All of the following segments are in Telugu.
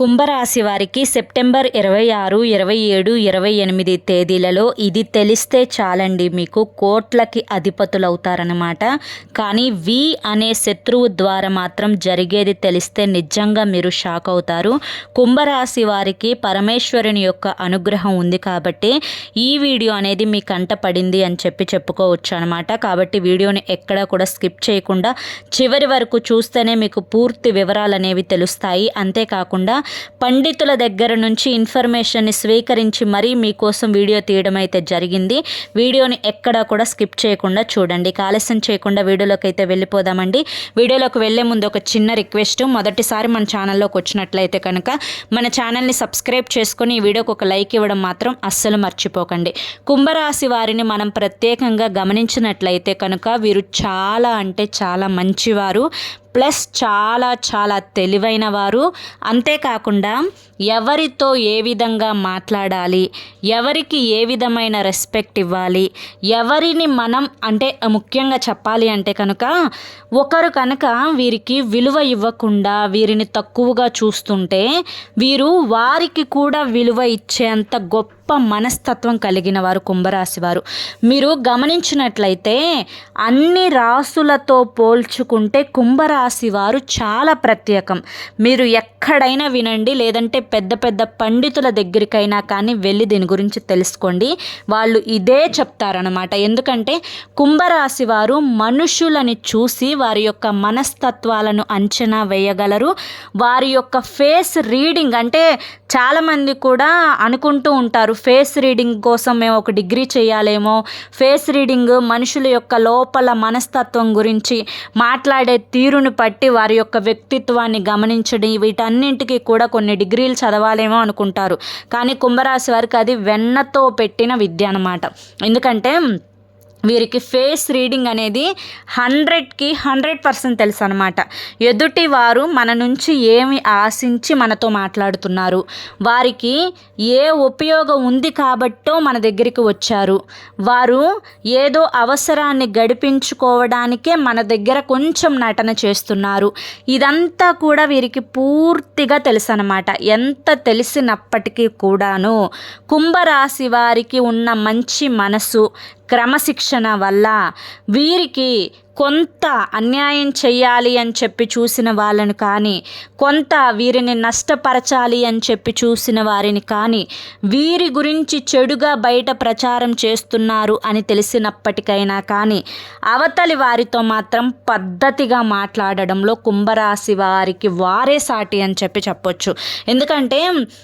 కుంభరాశి వారికి సెప్టెంబర్ ఇరవై ఆరు ఇరవై ఏడు ఇరవై ఎనిమిది తేదీలలో ఇది తెలిస్తే చాలండి మీకు కోట్లకి అధిపతులవుతారనమాట కానీ వి అనే శత్రువు ద్వారా మాత్రం జరిగేది తెలిస్తే నిజంగా మీరు షాక్ అవుతారు. కుంభరాశి వారికి పరమేశ్వరుని యొక్క అనుగ్రహం ఉంది కాబట్టి ఈ వీడియో అనేది మీ కంట పడింది అని చెప్పి చెప్పుకోవచ్చు అనమాట కాబట్టి వీడియోని ఎక్కడా కూడా స్కిప్ చేయకుండా చివరి వరకు చూస్తేనే మీకు పూర్తి వివరాలు అనేవి తెలుస్తాయి. అంతేకాకుండా పండితుల దగ్గర నుంచి ఇన్ఫర్మేషన్ని స్వీకరించి మరీ మీకోసం వీడియో తీయడం అయితే జరిగింది. వీడియోని ఎక్కడా కూడా స్కిప్ చేయకుండా చూడండి. ఆలస్యం చేయకుండా వీడియోలోకి అయితే వెళ్ళిపోదామండి. వీడియోలోకి వెళ్ళే ముందు ఒక చిన్న రిక్వెస్ట్. మొదటిసారి మన ఛానల్లోకి వచ్చినట్లయితే కనుక మన ఛానల్ని సబ్స్క్రైబ్ చేసుకొని ఈ వీడియోకి ఒక లైక్ ఇవ్వడం మాత్రం అస్సలు మర్చిపోకండి. కుంభరాశి వారిని మనం ప్రత్యేకంగా గమనించినట్లయితే కనుక వీరు చాలా అంటే చాలా మంచివారు. ప్లస్ చాలా చాలా తెలివైన వారు. అంతేకాకుండా ఎవరితో ఏ విధంగా మాట్లాడాలి? ఎవరికి ఏ విధమైన రెస్పెక్ట్ ఇవ్వాలి? ఎవరిని మనం అంటే ముఖ్యంగా చెప్పాలి అంటే కనుక ఒకరు కనుక వీరికి విలువ ఇవ్వకుండా వీరిని తక్కువగా చూస్తుంటే వీరు వారికి కూడా విలువ ఇచ్చేంత గొప్ప మనస్తత్వం కలిగిన వారు కుంభరాశి వారు. మీరు గమనించినట్లయితే అన్ని రాసులతో పోల్చుకుంటే కుంభరాశి వారు చాలా ప్రత్యేకం. మీరు ఎక్కడైనా వినండి లేదంటే పెద్ద పెద్ద పండితుల దగ్గరికైనా కానీ వెళ్ళి దీని గురించి తెలుసుకోండి. వాళ్ళు ఇదే చెప్తారనమాట ఎందుకంటే కుంభరాశి వారు మనుషులని చూసి వారి యొక్క మనస్తత్వాలను అంచనా వేయగలరు. వారి యొక్క ఫేస్ రీడింగ్ అంటే చాలామంది కూడా అనుకుంటూ ఉంటారు ఫేస్ రీడింగ్ కోసం మేము ఒక డిగ్రీ చేయాలేమో. ఫేస్ రీడింగ్ మనుషుల యొక్క లోపల మనస్తత్వం గురించి మాట్లాడే తీరును బట్టి వారి యొక్క వ్యక్తిత్వాన్ని గమనించడం వీటన్నింటికి కూడా కొన్ని డిగ్రీలు చదవాలేమో అనుకుంటారు. కానీ కుంభరాశి వారికి అది వెన్నతో పెట్టిన విద్య అనమాట ఎందుకంటే వీరికి ఫేస్ రీడింగ్ అనేది హండ్రెడ్కి హండ్రెడ్ పర్సెంట్ తెలుసు అనమాట ఎదుటి వారు మన నుంచి ఏమి ఆశించి మనతో మాట్లాడుతున్నారు. వారికి ఏ ఉపయోగం ఉంది కాబట్టో మన దగ్గరికి వచ్చారు. వారు ఏదో అవసరాన్ని గడిపించుకోవడానికే మన దగ్గర కొంచెం నటన చేస్తున్నారు. ఇదంతా కూడా వీరికి పూర్తిగా తెలుసు అనమాట ఎంత తెలిసినప్పటికీ కూడాను కుంభరాశి వారికి ఉన్న మంచి మనసు క్రమశిక్షణ వల్ల వీరికి కొంత అన్యాయం చేయాలి అని చెప్పి చూసిన వాళ్ళని కానీ కొంత వీరిని నష్టపరచాలి అని చెప్పి చూసిన వారిని కానీ వీరి గురించి చెడుగా బయట ప్రచారం చేస్తున్నారు అని తెలిసినప్పటికైనా కానీ అవతలి వారితో మాత్రం పద్ధతిగా మాట్లాడడంలో కుంభరాశి వారికి వారే సాటి అని చెప్పి చెప్పొచ్చు. ఎందుకంటే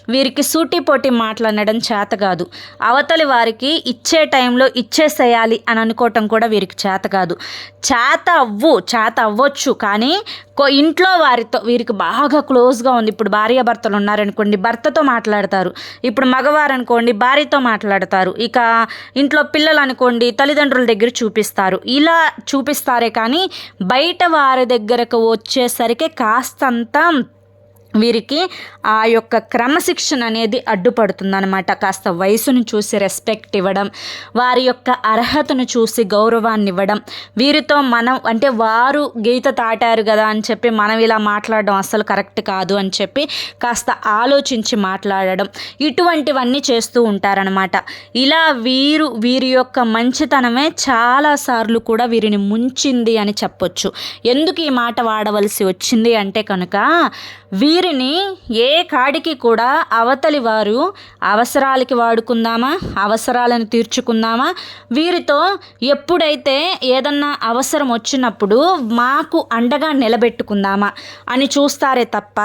వీరికి సూటిపోటి మాట్లాడడం చేత కాదు. అవతలి వారికి ఇచ్చే టైంలో ఇచ్చేసేయాలి అని అనుకోవటం కూడా వీరికి చేత కాదు. చేత అవ్వు చేత అవ్వచ్చు. కానీ ఇంట్లో వారితో వీరికి బాగా క్లోజ్గా ఉంది. ఇప్పుడు భార్యాభర్తలు ఉన్నారనుకోండి భర్తతో మాట్లాడతారు. ఇప్పుడు మగవారు అనుకోండి భార్యతో మాట్లాడతారు. ఇక ఇంట్లో పిల్లలు అనుకోండి తల్లిదండ్రుల దగ్గర చూపిస్తారు. ఇలా చూపిస్తారే కానీ బయట వారి దగ్గరకు వచ్చేసరికి కాస్తంత వీరికి ఆ యొక్క క్రమశిక్షణ అనేది అడ్డుపడుతుందనమాట కాస్త వయసును చూసి రెస్పెక్ట్ ఇవ్వడం వారి యొక్క అర్హతను చూసి గౌరవాన్ని ఇవ్వడం. వీరితో మనం అంటే వారు గీత తాటారు కదా అని చెప్పి మనం ఇలా మాట్లాడడం అసలు కరెక్ట్ కాదు అని చెప్పి కాస్త ఆలోచించి మాట్లాడడం ఇటువంటివన్నీ చేస్తూ ఉంటారనమాట ఇలా వీరు వీరి యొక్క మంచితనమే చాలాసార్లు కూడా వీరిని ముంచింది అని చెప్పొచ్చు. ఎందుకు ఈ మాట వాడవలసి వచ్చింది అంటే కనుక వీరిని ఏ కాడికి కూడా అవతలి వారు అవసరాలకి వాడుకుందామా? అవసరాలను తీర్చుకుందామా? వీరితో ఎప్పుడైతే ఏదన్నా అవసరం వచ్చినప్పుడు మాకు అండగా నిలబెట్టుకుందామా అని చూస్తారే తప్ప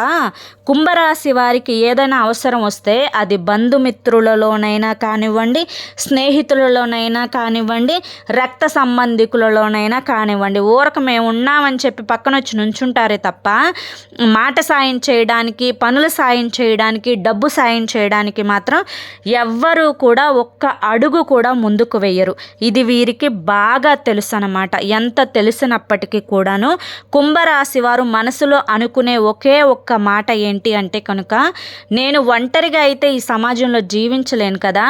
కుంభరాశి వారికి ఏదైనా అవసరం వస్తే అది బంధుమిత్రులలోనైనా కానివ్వండి స్నేహితులలోనైనా కానివ్వండి రక్త సంబంధికులలోనైనా కానివ్వండి. ఊరక మేము ఉన్నామని చెప్పి పక్కన వచ్చి నుంచుంటారే తప్ప మాట సాయం చేయడం చేయడానికి పనులు సాయం చేయడానికి డబ్బు సాయం చేయడానికి మాత్రం ఎవ్వరూ కూడా ఒక్క అడుగు కూడా ముందుకు వేయరు ఇది వీరికి బాగా తెలుసు అనమాట ఎంత తెలిసినప్పటికీ కూడాను కుంభరాశి వారు మనసులో అనుకునే ఒకే ఒక్క మాట ఏంటి అంటే కనుక నేను ఒంటరిగా అయితే ఈ సమాజంలో జీవించలేను కదా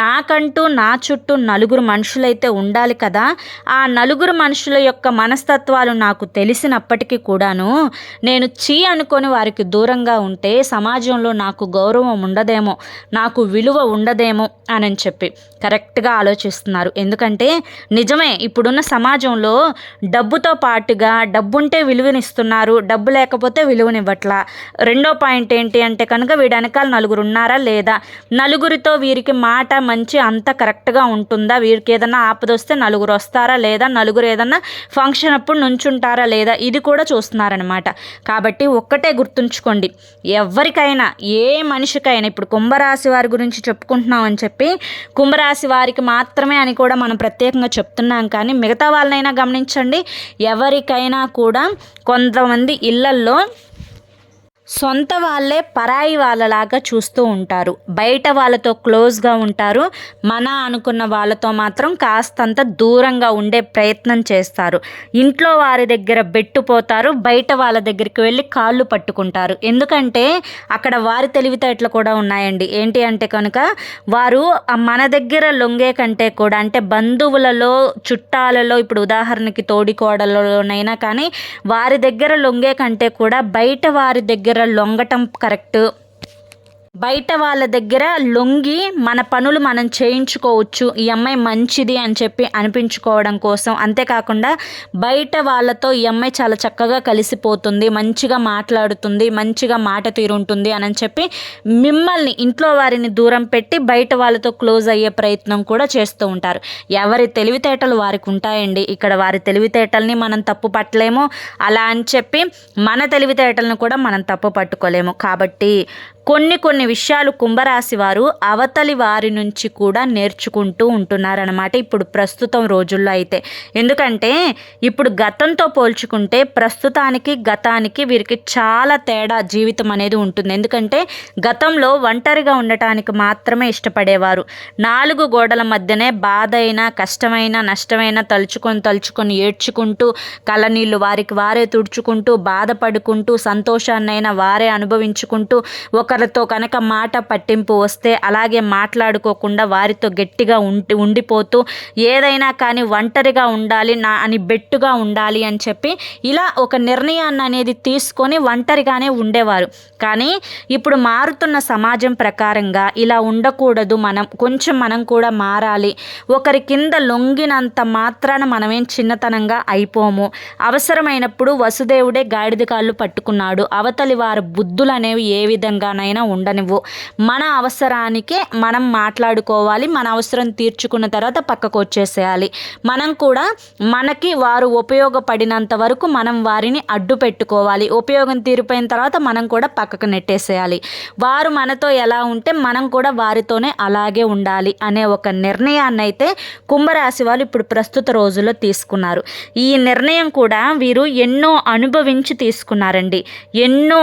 నాకంటూ నా చుట్టూ నలుగురు మనుషులైతే ఉండాలి కదా ఆ నలుగురు మనుషుల యొక్క మనస్తత్వాలు నాకు తెలిసినప్పటికీ కూడాను నేను చీ అనుకొని వారికి దూరంగా ఉంటే సమాజంలో నాకు గౌరవం ఉండదేమో నాకు విలువ ఉండదేమో అని చెప్పి. కరెక్ట్గా ఆలోచిస్తున్నారు. ఎందుకంటే నిజమే ఇప్పుడున్న సమాజంలో డబ్బుతో పాటుగా డబ్బుంటే విలువనిస్తున్నారు డబ్బు లేకపోతే విలువనివ్వట్లా. రెండో పాయింట్ ఏంటి అంటే కనుక వీడి వెనకాల నలుగురు ఉన్నారా లేదా? నలుగురితో వీరికి మాట మంచి అంత కరెక్ట్గా ఉంటుందా? వీరికి ఏదన్నా ఆపదొస్తే నలుగురు వస్తారా లేదా? నలుగురు ఏదన్నా ఫంక్షన్ అప్పుడు నుంచుంటారా లేదా? ఇది కూడా చూస్తున్నారనమాట కాబట్టి ఒక్కటే గుర్తుంచుకోండి ఎవరికైనా ఏ మనిషికైనా ఇప్పుడు కుంభరాశి వారి గురించి చెప్పుకుంటున్నామని చెప్పి కుంభరాశి వారికి మాత్రమే అని కూడా మనం ప్రత్యేకంగా చెప్తున్నాం. కానీ మిగతా వాళ్ళనైనా గమనించండి ఎవరికైనా కూడా కొంతమంది ఇళ్ళల్లో సొంత వాళ్ళే పరాయి వాళ్ళలాగా చూస్తూ ఉంటారు. బయట వాళ్ళతో క్లోజ్గా ఉంటారు. మన అనుకున్న వాళ్ళతో మాత్రం కాస్తంత దూరంగా ఉండే ప్రయత్నం చేస్తారు. ఇంట్లో వారి దగ్గర బెట్టుపోతారు. బయట వాళ్ళ దగ్గరికి వెళ్ళి కాళ్ళు పట్టుకుంటారు. ఎందుకంటే అక్కడ వారి తెలివితేటలు కూడా ఉన్నాయండి. ఏంటి అంటే కనుక వారు మన దగ్గర లొంగే కంటే కూడా అంటే బంధువులలో చుట్టాలలో ఇప్పుడు ఉదాహరణకి తోడికోడలలోనైనా కానీ వారి దగ్గర లొంగే కంటే కూడా బయట వారి దగ్గర లొంగటం కరెక్ట్ బయట వాళ్ళ దగ్గర లొంగి మన పనులు మనం చేయించుకోవచ్చు ఈ అమ్మాయి మంచిది అని చెప్పి అనిపించుకోవడం కోసం. అంతేకాకుండా బయట వాళ్ళతో ఈ అమ్మాయి చాలా చక్కగా కలిసిపోతుంది మంచిగా మాట్లాడుతుంది మంచిగా మాట తీరుంటుంది అని చెప్పి మిమ్మల్ని ఇంట్లో వారిని దూరం పెట్టి బయట వాళ్ళతో క్లోజ్ అయ్యే ప్రయత్నం కూడా చేస్తూ ఉంటారు. ఎవరి తెలివితేటలు వారికి ఉంటాయండి. ఇక్కడ వారి తెలివితేటల్ని మనం తప్పు పట్టలేము. అలా అని చెప్పి మన తెలివితేటలను కూడా మనం తప్పు పట్టుకోలేము. కాబట్టి కొన్ని కొన్ని విషయాలు కుంభరాశి వారు అవతలి వారి నుంచి కూడా నేర్చుకుంటూ ఉంటున్నారనమాట ఇప్పుడు ప్రస్తుతం రోజుల్లో అయితే. ఎందుకంటే ఇప్పుడు గతంతో పోల్చుకుంటే ప్రస్తుతానికి గతానికి వీరికి చాలా తేడా జీవితం అనేది ఉంటుంది. ఎందుకంటే గతంలో ఒంటరిగా ఉండటానికి మాత్రమే ఇష్టపడేవారు. నాలుగు గోడల మధ్యనే బాధ అయినా కష్టమైన నష్టమైన తలుచుకొని తలుచుకొని ఏడ్చుకుంటూ కళ్ళనీళ్ళు వారికి వారే తుడుచుకుంటూ బాధపడుకుంటూ సంతోషాన్నైనా వారే అనుభవించుకుంటూ ఒక ఒకరితో కనుక మాట పట్టింపు వస్తే అలాగే మాట్లాడుకోకుండా వారితో గట్టిగా ఉండి ఉండిపోతూ ఏదైనా కానీ ఒంటరిగా ఉండాలి నా అని బెట్టుగా ఉండాలి అని చెప్పి ఇలా ఒక నిర్ణయాన్ని అనేది తీసుకొని ఒంటరిగానే ఉండేవారు. కానీ ఇప్పుడు మారుతున్న సమాజం ప్రకారంగా ఇలా ఉండకూడదు మనం కొంచెం మనం కూడా మారాలి. ఒకరి కింద లొంగినంత మాత్రాన మనమేం చిన్నతనంగా అయిపోము. అవసరమైనప్పుడు వసుదేవుడే గాడిద కాళ్ళు పట్టుకున్నాడు. అవతలి వారి బుద్ధులు అనేవి ఏ విధంగానైనా ఉండనివ్వు. మన అవసరానికే మనం మాట్లాడుకోవాలి మన అవసరం తీర్చుకున్న తర్వాత పక్కకు వచ్చేసేయాలి. మనం కూడా మనకి వారు ఉపయోగపడినంత వరకు మనం వారిని అడ్డు పెట్టుకోవాలి. ఉపయోగం తీరిపోయిన తర్వాత మనం కూడా పక్కకు నెట్టేసేయాలి. వారు మనతో ఎలా ఉంటే మనం కూడా వారితోనే అలాగే ఉండాలి అనే ఒక నిర్ణయాన్ని అయితే కుంభరాశి వాళ్ళు ఇప్పుడు ప్రస్తుత రోజుల్లో తీసుకున్నారు. ఈ నిర్ణయం కూడా వీరు ఎన్నో అనుభవించి తీసుకున్నారండి. ఎన్నో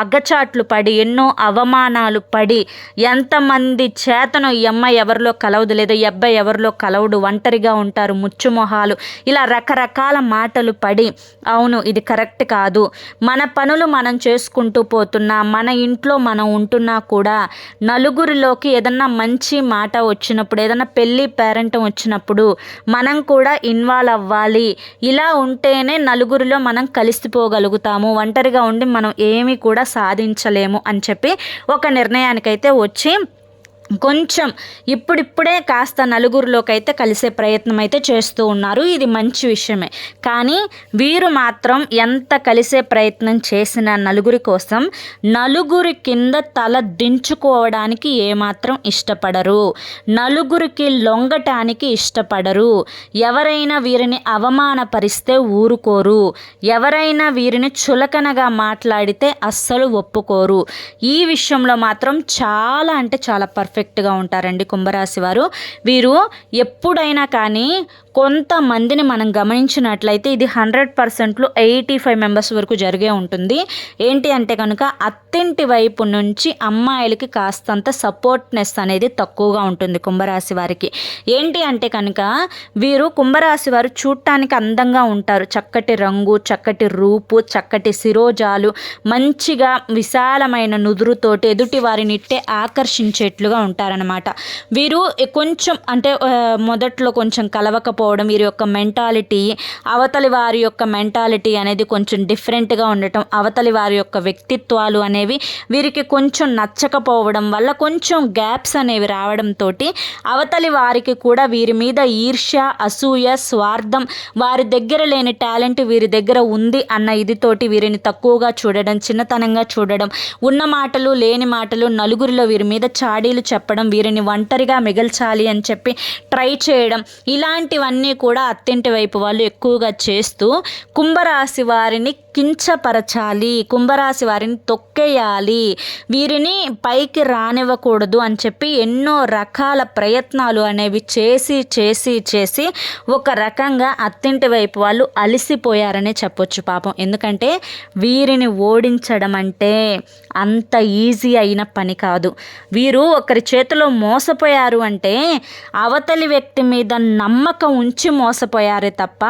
అగ్గచాట్లు పడి ఎన్నో అవమానాలు పడి ఎంతమంది చేతను ఈ అమ్మాయి ఎవరిలో కలవదు లేదా ఈ అబ్బాయి ఎవరిలో కలవడు ఒంటరిగా ఉంటారు ముచ్చుమొహాలు ఇలా రకరకాల మాటలు పడి అవును ఇది కరెక్ట్ కాదు. మన పనులు మనం చేసుకుంటూ పోతున్నా మన ఇంట్లో మనం ఉంటున్నా కూడా నలుగురిలోకి ఏదన్నా మంచి మాట వచ్చినప్పుడు ఏదన్నా పెళ్ళి పేరెంట్ వచ్చినప్పుడు మనం కూడా ఇన్వాల్వ్ అవ్వాలి. ఇలా ఉంటేనే నలుగురిలో మనం కలిసిపోగలుగుతాము. ఒంటరిగా ఉండి మనం ఏమీ కూడా సాధించలేము అని చెప్పి ఒక నిర్ణయానికైతే వచ్చి కొంచెం ఇప్పుడిప్పుడే కాస్త నలుగురిలోకి అయితే కలిసే ప్రయత్నం అయితే చేస్తూ ఉన్నారు. ఇది మంచి విషయమే. కానీ వీరు మాత్రం ఎంత కలిసే ప్రయత్నం చేసిన నలుగురి కోసం నలుగురి కింద తల దించుకోవడానికి ఏమాత్రం ఇష్టపడరు. నలుగురికి లొంగటానికి ఇష్టపడరు. ఎవరైనా వీరిని అవమానపరిస్తే ఊరుకోరు. ఎవరైనా వీరిని చులకనగా మాట్లాడితే అస్సలు ఒప్పుకోరు. ఈ విషయంలో మాత్రం చాలా అంటే చాలా పర్ఫెక్ట్ పర్ఫెక్ట్గా ఉంటారండి కుంభరాశి వారు. వీరు ఎప్పుడైనా కానీ కొంతమందిని మనం గమనించినట్లయితే ఇది హండ్రెడ్ పర్సెంట్లో ఎయిటీ ఫైవ్ మెంబర్స్ వరకు జరిగే ఉంటుంది. ఏంటి అంటే కనుక అత్తింటి వైపు నుంచి అమ్మాయిలకి కాస్తంత సపోర్ట్నెస్ అనేది తక్కువగా ఉంటుంది కుంభరాశి వారికి. ఏంటి అంటే కనుక వీరు కుంభరాశి వారు చూడటానికి అందంగా ఉంటారు. చక్కటి రంగు చక్కటి రూపు చక్కటి శిరోజాలు మంచిగా విశాలమైన నుదురుతోటి ఎదుటి వారిని ఆకర్షించేట్లుగా ఉంటారనమాట వీరు కొంచెం అంటే మొదట్లో కొంచెం కలవకపో లేకపోవడం వీరి యొక్క మెంటాలిటీ అవతలి వారి యొక్క మెంటాలిటీ అనేది కొంచెం డిఫరెంట్గా ఉండటం అవతలి వారి యొక్క వ్యక్తిత్వాలు అనేవి వీరికి కొంచెం నచ్చకపోవడం వల్ల కొంచెం గ్యాప్స్ అనేవి రావడంతో అవతలి వారికి కూడా వీరి మీద ఈర్ష్య అసూయ స్వార్థం వారి దగ్గర లేని టాలెంట్ వీరి దగ్గర ఉంది అన్న ఇదితోటి వీరిని తక్కువగా చూడడం చిన్నతనంగా చూడడం ఉన్న మాటలు లేని మాటలు నలుగురిలో వీరి మీద చాడీలు చెప్పడం వీరిని ఒంటరిగా మిగల్చాలి అని చెప్పి ట్రై చేయడం ఇలాంటివన్నీ కూడా అత్తింటి వైపు వాళ్ళు ఎక్కువగా చేస్తూ కుంభరాశి వారిని కించపరచాలి కుంభరాశి వారిని తొక్కేయాలి వీరిని పైకి రానివ్వకూడదు అని చెప్పి ఎన్నో రకాల ప్రయత్నాలు అనేవి చేసి చేసి చేసి ఒక రకంగా అత్తింటి వైపు వాళ్ళు అలసిపోయారనే చెప్పొచ్చు పాపం. ఎందుకంటే వీరిని ఓడించడం అంటే అంత ఈజీ అయిన పని కాదు. వీరు ఒకరి చేతిలో మోసపోయారు అంటే అవతలి వ్యక్తి మీద నమ్మకం ఉంచి మోసపోయారే తప్ప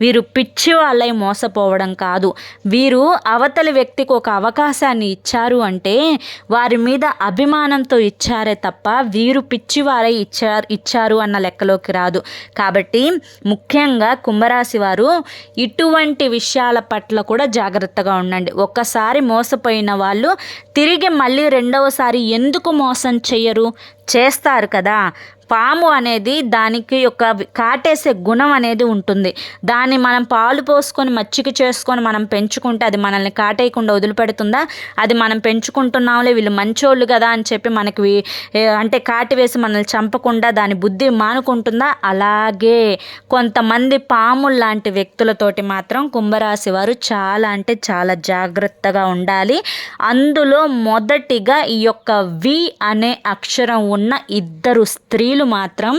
వీరు పిచ్చి వాళ్ళై మోసపోవడం కాదు. వీరు అవతలి వ్యక్తికి ఒక అవకాశాన్ని ఇచ్చారు అంటే వారి మీద అభిమానంతో ఇచ్చారే తప్ప వీరు పిచ్చివారై ఇచ్చారు ఇచ్చారు అన్న లెక్కలోకి రాదు. కాబట్టి ముఖ్యంగా కుంభరాశి వారు ఇటువంటి విషయాల పట్ల కూడా జాగ్రత్తగా ఉండండి. ఒక్కసారి మోసపోయిన వాళ్ళు తిరిగి మళ్ళీ రెండవసారి ఎందుకు మోసం చేయరు చేస్తారు కదా. పాము అనేది దానికి ఒక కాటేసే గుణం అనేది ఉంటుంది. దాన్ని మనం పాలు పోసుకొని మచ్చిక చేసుకొని మనం పెంచుకుంటే అది మనల్ని కాటేయకుండా వదిలిపెడుతుందా? అది మనం పెంచుకుంటున్నాంలే వీళ్ళు మంచోళ్ళు కదా అని చెప్పి మనకి అంటే కాటి వేసి మనల్ని చంపకుండా దాని బుద్ధి మానుకుంటుందా? అలాగే కొంతమంది పాములు లాంటి వ్యక్తులతోటి మాత్రం కుంభరాశి వారు చాలా అంటే చాలా జాగ్రత్తగా ఉండాలి. అందులో మొదటిగా ఈ యొక్క వి అనే అక్షరం ఉన్న ఇద్దరు స్త్రీలు స్త్రీలు మాత్రం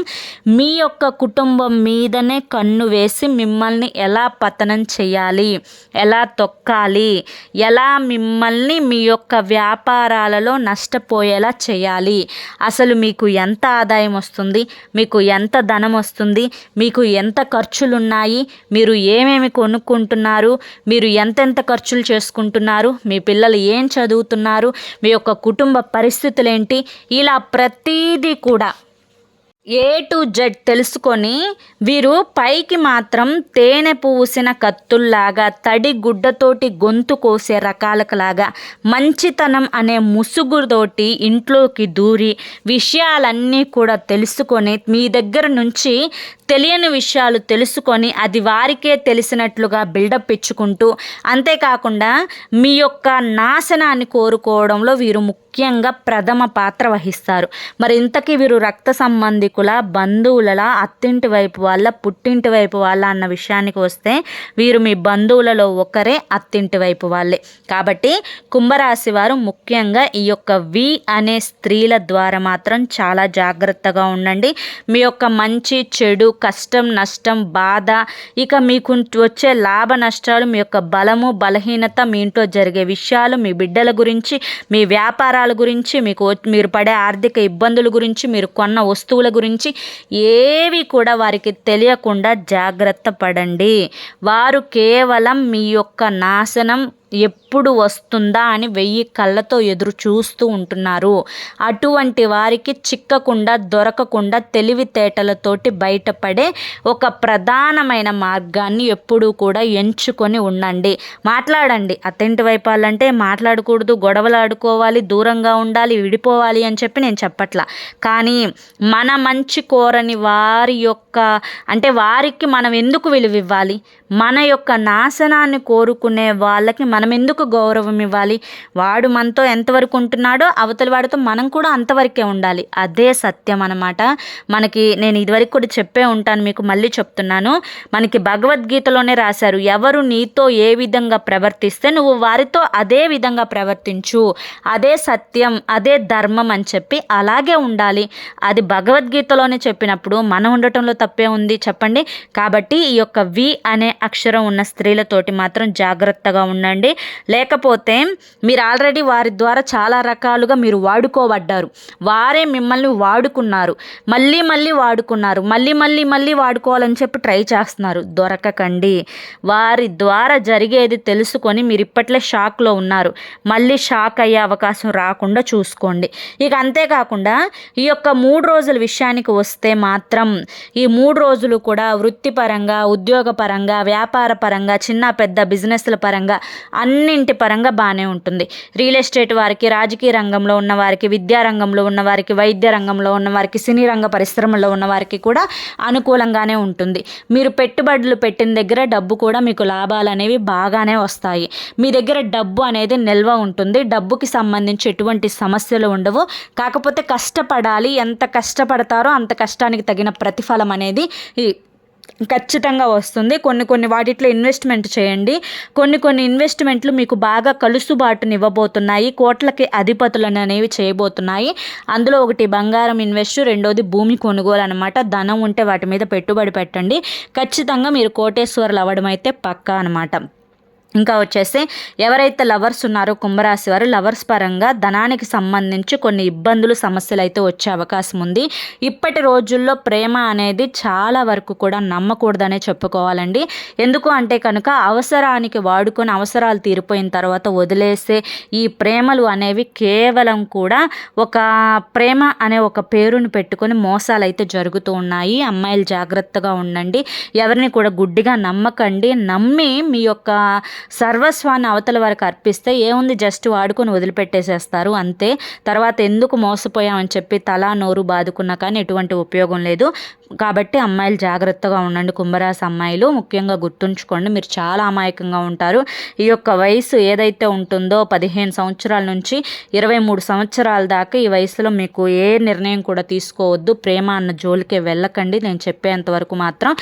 మీ యొక్క కుటుంబం మీదనే కన్ను వేసి మిమ్మల్ని ఎలా పతనం చేయాలి? ఎలా తొక్కాలి? ఎలా మిమ్మల్ని మీ యొక్క వ్యాపారాలలో నష్టపోయేలా చేయాలి? అసలు మీకు ఎంత ఆదాయం వస్తుంది? మీకు ఎంత ధనం వస్తుంది? మీకు ఎంత ఖర్చులు ఉన్నాయి మీరు ఏమేమి కొనుక్కుంటున్నారు? మీరు ఎంతెంత ఖర్చులు చేసుకుంటున్నారు? మీ పిల్లలు ఏం చదువుతున్నారు? మీ యొక్క కుటుంబ పరిస్థితులు ఏంటి ఇలా ప్రతీదీ కూడా ఏ టు జెడ్ తెలుసుకొని వీరు పైకి మాత్రం తేనె పూసిన కత్తుల్లాగా తడి గుడ్డతోటి గొంతు కోసే రకాలకులాగా మంచితనం అనే ముసుగుతోటి ఇంట్లోకి దూరి విషయాలన్నీ కూడా తెలుసుకొని మీ దగ్గర నుంచి తెలియని విషయాలు తెలుసుకొని అది వారికే తెలిసినట్లుగా బిల్డప్ ఇచ్చుకుంటూ అంతేకాకుండా మీ యొక్క నాశనాన్ని కోరుకోవడంలో వీరు ముఖ్యంగా ప్రథమ పాత్ర వహిస్తారు. మరి ఇంతకీ వీరు రక్త సంబంధికుల బంధువులలా అత్తింటి వైపు వాళ్ళ పుట్టింటి వైపు వాళ్ళ అన్న విషయానికి వస్తే వీరు మీ బంధువులలో ఒకరే అత్తింటి వైపు వాళ్ళే. కాబట్టి కుంభరాశి వారు ముఖ్యంగా ఈ యొక్క వి అనే స్త్రీల ద్వారా మాత్రం చాలా జాగ్రత్తగా ఉండండి. మీ యొక్క మంచి చెడు కష్టం నష్టం బాధ ఇక మీకు వచ్చే లాభ నష్టాలు మీ యొక్క బలము బలహీనత మీ ఇంట్లో జరిగే విషయాలు మీ బిడ్డల గురించి మీ అవసరాల గురించి మీకు మీరు పడే ఆర్థిక ఇబ్బందుల గురించి మీరు కొన్న వస్తువుల గురించి ఏవి కూడా వారికి తెలియకుండా జాగ్రత్త పడండి. వారు కేవలం మీ యొక్క నాశనం ఎప్పుడు వస్తుందా అని వెయ్యి కళ్ళతో ఎదురు చూస్తూ ఉంటున్నారు. అటువంటి వారికి చిక్కకుండా దొరకకుండా తెలివితేటలతోటి బయటపడే ఒక ప్రధానమైన మార్గాన్ని ఎప్పుడూ కూడా ఎంచుకొని ఉండండి. మాట్లాడండి. అత్తింటి వైపాలంటే మాట్లాడకూడదు గొడవలు ఆడుకోవాలి దూరంగా ఉండాలి విడిపోవాలి అని చెప్పి నేను చెప్పట్లా. కానీ మన మంచి కోరని వారి యొక్క అంటే వారికి మనం ఎందుకు విలువ ఇవ్వాలి మన యొక్క నాశనాన్ని కోరుకునే వాళ్ళకి మన మనం ఎందుకు గౌరవం ఇవ్వాలి? వాడు మనతో ఎంతవరకు ఉంటున్నాడో అవతలి వాడితో మనం కూడా అంతవరకే ఉండాలి. అదే సత్యం అనమాట మనకి నేను ఇదివరకు కూడా చెప్పే ఉంటాను మీకు మళ్ళీ చెప్తున్నాను. మనకి భగవద్గీతలోనే రాశారు ఎవరు నీతో ఏ విధంగా ప్రవర్తిస్తే నువ్వు వారితో అదే విధంగా ప్రవర్తించు. అదే సత్యం అదే ధర్మం అని చెప్పి అలాగే ఉండాలి. అది భగవద్గీతలోనే చెప్పినప్పుడు మనం ఉండటంలో తప్పే ఉంది చెప్పండి. కాబట్టి ఈ యొక్క వి అనే అక్షరం ఉన్న స్త్రీలతోటి మాత్రం జాగ్రత్తగా ఉండండి. లేకపోతే మీరు ఆల్రెడీ వారి ద్వారా చాలా రకాలుగా మీరు వాడుకోబడ్డారు. వారే మిమ్మల్ని వాడుకున్నారు. మళ్ళీ మళ్ళీ వాడుకున్నారు. మళ్ళీ మళ్ళీ మళ్ళీ వాడుకోవాలని చెప్పి ట్రై చేస్తున్నారు. దొరకకండి. వారి ద్వారా జరిగేది తెలుసుకొని మీరు ఇప్పట్లే షాక్లో ఉన్నారు. మళ్ళీ షాక్ అయ్యే అవకాశం రాకుండా చూసుకోండి. ఇక అంతేకాకుండా ఈ యొక్క మూడు రోజుల విషయానికి వస్తే మాత్రం ఈ మూడు రోజులు కూడా వృత్తిపరంగా ఉద్యోగపరంగా వ్యాపార పరంగా చిన్న పెద్ద బిజినెస్ల పరంగా అన్నింటి పరంగా బాగానే ఉంటుంది. రియల్ ఎస్టేట్ వారికి రాజకీయ రంగంలో ఉన్న వారికి విద్యా రంగంలో ఉన్న వారికి వైద్య రంగంలో ఉన్న వారికి సినీ రంగ పరిశ్రమలో ఉన్న వారికి కూడా అనుకూలంగానే ఉంటుంది. మీరు పెట్టుబడులు పెట్టిన దగ్గర డబ్బు కూడా మీకు లాభాలు అనేవి బాగానే వస్తాయి. మీ దగ్గర డబ్బు అనేది నిల్వ ఉంటుంది. డబ్బుకి సంబంధించి ఎటువంటి సమస్యలు ఉండవు. కాకపోతే కష్టపడాలి. ఎంత కష్టపడతారో అంత కష్టానికి తగిన ప్రతిఫలం అనేది ఈ ఖచ్చితంగా వస్తుంది. కొన్ని కొన్ని వాటిట్లో ఇన్వెస్ట్మెంట్ చేయండి. కొన్ని కొన్ని ఇన్వెస్ట్మెంట్లు మీకు బాగా కలుసుబాటుని ఇవ్వబోతున్నాయి కోట్లకి అధిపతులను అనేవి చేయబోతున్నాయి. అందులో ఒకటి బంగారం ఇన్వెస్ట్ రెండోది భూమి కొనుగోలు అనమాట ధనం ఉంటే వాటి మీద పెట్టుబడి పెట్టండి. ఖచ్చితంగా మీరు కోటేశ్వరులు అవ్వడం అయితే పక్కా అనమాట ఇంకా వచ్చేసి ఎవరైతే లవర్స్ ఉన్నారో కుంభరాశి వారు లవర్స్ పరంగా ధనానికి సంబంధించి కొన్ని ఇబ్బందులు సమస్యలు అయితే వచ్చే అవకాశం ఉంది. ఇప్పటి రోజుల్లో ప్రేమ అనేది చాలా వరకు కూడా నమ్మకూడదనే చెప్పుకోవాలండి. ఎందుకు అంటే కనుక అవసరానికి వాడుకొని అవసరాలు తీరిపోయిన తర్వాత వదిలేసే ఈ ప్రేమలు అనేవి కేవలం కూడా ఒక ప్రేమ అనే ఒక పేరును పెట్టుకొని మోసాలు అయితే జరుగుతూ ఉన్నాయి. అమ్మాయిలు జాగ్రత్తగా ఉండండి. ఎవరిని కూడా గుడ్డిగా నమ్మకండి. నమ్మి మీ యొక్క సర్వస్వాన్ని అవతల వారికి అర్పిస్తే ఏముంది? జస్ట్ వాడుకొని వదిలిపెట్టేసేస్తారు. అంతే. తర్వాత ఎందుకు మోసపోయామని చెప్పి తలా నోరు బాదుకున్నా కానీ ఎటువంటి ఉపయోగం లేదు. కాబట్టి అమ్మాయిలు జాగ్రత్తగా ఉండండి. కుంభరాశి అమ్మాయిలు ముఖ్యంగా గుర్తుంచుకోండి. మీరు చాలా అమాయకంగా ఉంటారు. ఈ యొక్క వయసు ఏదైతే ఉంటుందో పదిహేను సంవత్సరాల నుంచి ఇరవై మూడు సంవత్సరాల దాకా ఈ వయసులో మీకు ఏ నిర్ణయం కూడా తీసుకోవద్దు. ప్రేమ అన్న జోలికే వెళ్ళకండి. నేను చెప్పేంత వరకు మాత్రం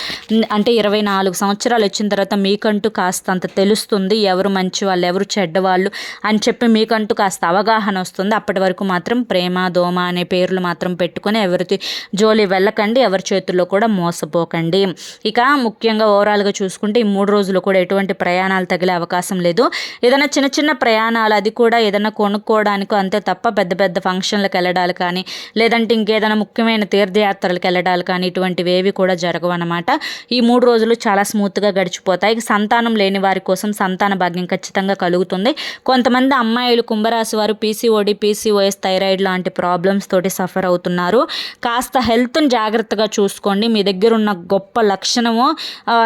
అంటే ఇరవై నాలుగు సంవత్సరాలు వచ్చిన తర్వాత మీకంటూ కాస్త అంత తెలుస్తుంది. ఎవరు మంచి వాళ్ళు ఎవరు చెడ్డవాళ్ళు అని చెప్పి మీకంటూ కాస్త అవగాహన వస్తుంది. అప్పటి వరకు మాత్రం ప్రేమ దోమ అనే పేర్లు మాత్రం పెట్టుకొని ఎవరి జోలి వెళ్ళకండి. ఎవరి భవిష్యత్తులో కూడా మోసపోకండి. ఇక ముఖ్యంగా ఓవరాల్గా చూసుకుంటే ఈ మూడు రోజులు కూడా ఎటువంటి ప్రయాణాలు తగిలే అవకాశం లేదు. ఏదైనా చిన్న చిన్న ప్రయాణాలు అది కూడా ఏదైనా కొనుక్కోవడానికి అంతే తప్ప పెద్ద పెద్ద ఫంక్షన్లకు వెళ్ళడాలు కానీ లేదంటే ఇంకేదైనా ముఖ్యమైన తీర్థయాత్రలకు వెళ్ళడాలు కానీ ఇటువంటివి ఏవి కూడా జరగవు అనమాట ఈ మూడు రోజులు చాలా స్మూత్గా గడిచిపోతాయి. సంతానం లేని వారి కోసం సంతాన భాగ్యం ఖచ్చితంగా కలుగుతుంది. కొంతమంది అమ్మాయిలు కుంభరాశి వారు పీసీఓడి పీసీఓఎస్ థైరాయిడ్ లాంటి ప్రాబ్లమ్స్ తోటి సఫర్ అవుతున్నారు. కాస్త హెల్త్ని జాగ్రత్తగా చూసుకోండి. మీ దగ్గర ఉన్న గొప్ప లక్షణము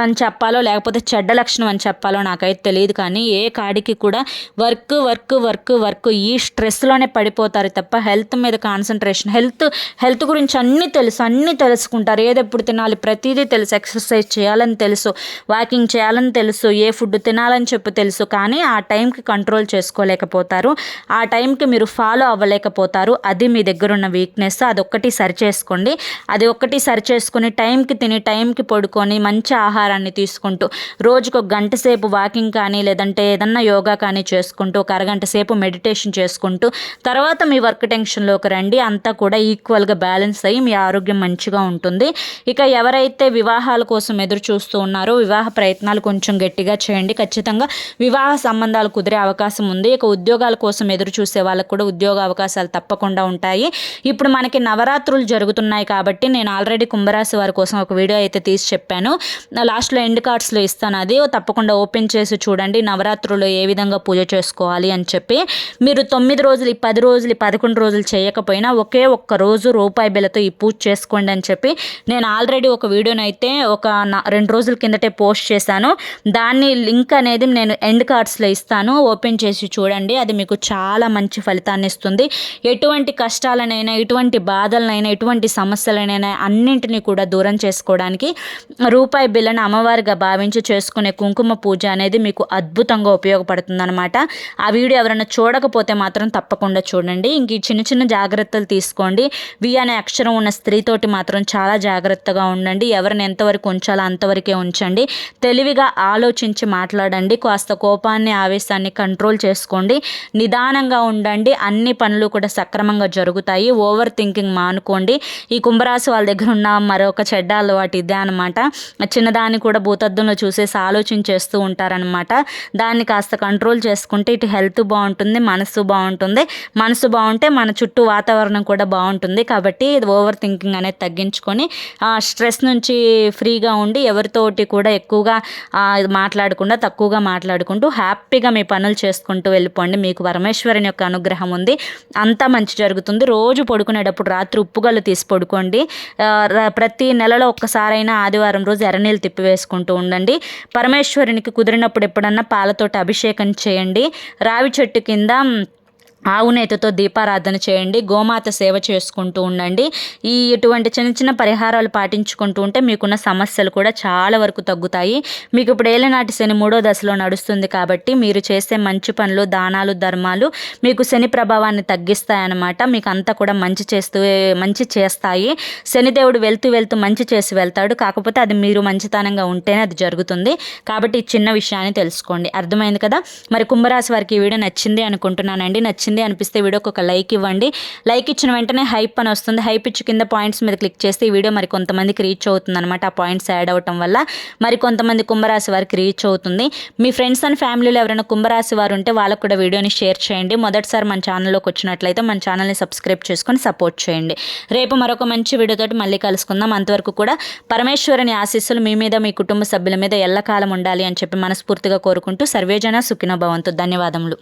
అని చెప్పాలో లేకపోతే చెడ్డ లక్షణం అని చెప్పాలో నాకైతే తెలియదు. కానీ ఏ కాడికి కూడా వర్క్ వర్క్ వర్క్ వర్క్ ఈ స్ట్రెస్లోనే పడిపోతారు తప్ప హెల్త్ మీద కాన్సన్ట్రేషన్ హెల్త్ హెల్త్ గురించి అన్నీ తెలుసు అన్నీ తెలుసుకుంటారు. ఏదెప్పుడు తినాలి ప్రతిదీ తెలుసు. ఎక్సర్సైజ్ చేయాలని తెలుసు వాకింగ్ చేయాలని తెలుసు ఏ ఫుడ్ తినాలని చెప్పి తెలుసు. కానీ ఆ టైంకి కంట్రోల్ చేసుకోలేకపోతారు. ఆ టైంకి మీరు ఫాలో అవ్వలేకపోతారు. అది మీ దగ్గర ఉన్న వీక్నెస్. అదొక్కటి సరి చేసుకోండి అది ఒక్కటి సరి చేసుకుని టైంకి తిని టైంకి పడుకొని మంచి ఆహారాన్ని తీసుకుంటూ రోజుకు ఒక గంట సేపు వాకింగ్ కానీ లేదంటే ఏదన్నా యోగా కానీ చేసుకుంటూ ఒక అరగంట సేపు మెడిటేషన్ చేసుకుంటూ తర్వాత మీ వర్క్ టెన్షన్లోకి రండి. అంతా కూడా ఈక్వల్గా బ్యాలెన్స్ అయ్యి మీ ఆరోగ్యం మంచిగా ఉంటుంది. ఇక ఎవరైతే వివాహాల కోసం ఎదురు చూస్తూ ఉన్నారో వివాహ ప్రయత్నాలు కొంచెం గట్టిగా చేయండి. ఖచ్చితంగా వివాహ సంబంధాలు కుదిరే అవకాశం ఉంది. ఇక ఉద్యోగాల కోసం ఎదురు చూసే వాళ్ళకు కూడా ఉద్యోగ అవకాశాలు తప్పకుండా ఉంటాయి. ఇప్పుడు మనకి నవరాత్రులు జరుగుతున్నాయి కాబట్టి నేను ఆల్రెడీ కుంభరాశి వారి కోసం ఒక వీడియో అయితే తీసి చెప్పాను. లాస్ట్లో ఎండ్ కార్డ్స్లో ఇస్తాను అది. తప్పకుండా ఓపెన్ చేసి చూడండి నవరాత్రులు ఏ విధంగా పూజ చేసుకోవాలి అని చెప్పి. మీరు తొమ్మిది రోజులు ఈ పది రోజులు ఈ పదకొండు రోజులు చేయకపోయినా ఒకే ఒక్క రోజు రూపాయి బిల్లతో ఈ పూజ చేసుకోండి అని చెప్పి నేను ఆల్రెడీ ఒక వీడియోని అయితే ఒక రెండు రోజుల కిందటే పోస్ట్ చేశాను. దాన్ని లింక్ అనేది నేను ఎండ్ కార్డ్స్లో ఇస్తాను. ఓపెన్ చేసి చూడండి అది మీకు చాలా మంచి ఫలితాన్ని ఇస్తుంది. ఎటువంటి కష్టాలనైనా ఎటువంటి బాధలనైనా ఎటువంటి సమస్యలనైనా అన్నింటి అన్నింటినీ కూడా దూరం చేసుకోవడానికి రూపాయి బిళ్ళను అమ్మవారిగా భావించి చేసుకునే కుంకుమ పూజ అనేది మీకు అద్భుతంగా ఉపయోగపడుతుంది అనమాట ఆ వీడియో ఎవరైనా చూడకపోతే మాత్రం తప్పకుండా చూడండి. ఇంక ఈ చిన్న చిన్న జాగ్రత్తలు తీసుకోండి. వి అనే అక్షరం ఉన్న స్త్రీతోటి మాత్రం చాలా జాగ్రత్తగా ఉండండి. ఎవరిని ఎంతవరకు ఉంచాలో అంతవరకే ఉంచండి. తెలివిగా ఆలోచించి మాట్లాడండి. కాస్త కోపాన్ని ఆవేశాన్ని కంట్రోల్ చేసుకోండి. నిదానంగా ఉండండి. అన్ని పనులు కూడా సక్రమంగా జరుగుతాయి. ఓవర్ థింకింగ్ మానుకోండి. ఈ కుంభరాశి వాళ్ళ దగ్గర ఉన్న మరొక చెడ్డ అలవాటు ఇదే అనమాట చిన్నదాన్ని కూడా భూతద్దంలో చూసేసి ఆలోచన చేస్తూ ఉంటారనమాట దాన్ని కాస్త కంట్రోల్ చేసుకుంటే ఇటు హెల్త్ బాగుంటుంది మనసు బాగుంటుంది. మనసు బాగుంటే మన చుట్టూ వాతావరణం కూడా బాగుంటుంది. కాబట్టి ఇది ఓవర్ థింకింగ్ అనేది తగ్గించుకొని స్ట్రెస్ నుంచి ఫ్రీగా ఉండి ఎవరితోటి కూడా ఎక్కువగా మాట్లాడకుండా తక్కువగా మాట్లాడుకుంటూ హ్యాపీగా మీ పనులు చేసుకుంటూ వెళ్ళిపోండి. మీకు పరమేశ్వరుని యొక్క అనుగ్రహం ఉంది. అంతా మంచి జరుగుతుంది. రోజు పడుకునేటప్పుడు రాత్రి ఉప్పుగలు తీసి పడుకోండి. ప్రతి నెలలో ఒక్కసారైనా ఆదివారం రోజు ఎర్రనీళ్ళు తిప్పి వేసుకుంటూ ఉండండి. పరమేశ్వరునికి కుదిరినప్పుడు ఎప్పుడన్నా పాలతోటి అభిషేకం చేయండి. రావి చెట్టు కింద ఆవు నేతతో దీపారాధన చేయండి గోమాత సేవ చేసుకుంటూ ఉండండి. ఈ ఇటువంటి చిన్న చిన్న పరిహారాలు పాటించుకుంటూ ఉంటే మీకున్న సమస్యలు కూడా చాలా వరకు తగ్గుతాయి. మీకు ఇప్పుడు ఏలనాటి శని మూడో దశలో నడుస్తుంది కాబట్టి మీరు చేసే మంచి పనులు దానాలు ధర్మాలు మీకు శని ప్రభావాన్ని తగ్గిస్తాయన్నమాట. మీకు అంతా కూడా మంచి చేస్తూ మంచి చేస్తాయి. శనిదేవుడు వెళ్తూ వెళ్తూ మంచి చేసి వెళ్తాడు. కాకపోతే అది మీరు మంచితనంగా ఉంటేనే అది జరుగుతుంది. కాబట్టి ఈ చిన్న విషయాన్ని తెలుసుకోండి. అర్థమైంది కదా? మరి కుంభరాశి వారికి ఈ వీడియో నచ్చింది అనుకుంటున్నానండి. నచ్చింది నచ్చింది అనిపిస్తే వీడియోకి ఒక లైక్ ఇవ్వండి. లైక్ ఇచ్చిన వెంటనే హైప్ అని వస్తుంది. హైప్ ఇచ్చి కింద పాయింట్స్ మీద క్లిక్ చేస్తే ఈ వీడియో మరి కొంతమందికి రీచ్ అవుతుంది అనమాట ఆ పాయింట్స్ యాడ్ అవటం వల్ల మరి కొంతమంది కుంభరాశి వారికి రీచ్ అవుతుంది. మీ ఫ్రెండ్స్ అండ్ ఫ్యామిలీలో ఎవరైనా కుంభరాశి వారు ఉంటే వాళ్ళకు కూడా వీడియోని షేర్ చేయండి. మొదటిసారి మన ఛానల్లోకి వచ్చినట్లయితే మన ఛానల్ని సబ్స్క్రైబ్ చేసుకొని సపోర్ట్ చేయండి. రేపు మరొక మంచి వీడియోతోటి మళ్ళీ కలుసుకుందాం. అంతవరకు కూడా పరమేశ్వరుని ఆశీస్సులు మీ మీద మీ కుటుంబ సభ్యుల మీద ఎల్లకాలం ఉండాలి అని చెప్పి మనస్ఫూర్తిగా కోరుకుంటూ సర్వేజన సుఖినో భవంతు. ధన్యవాదములు.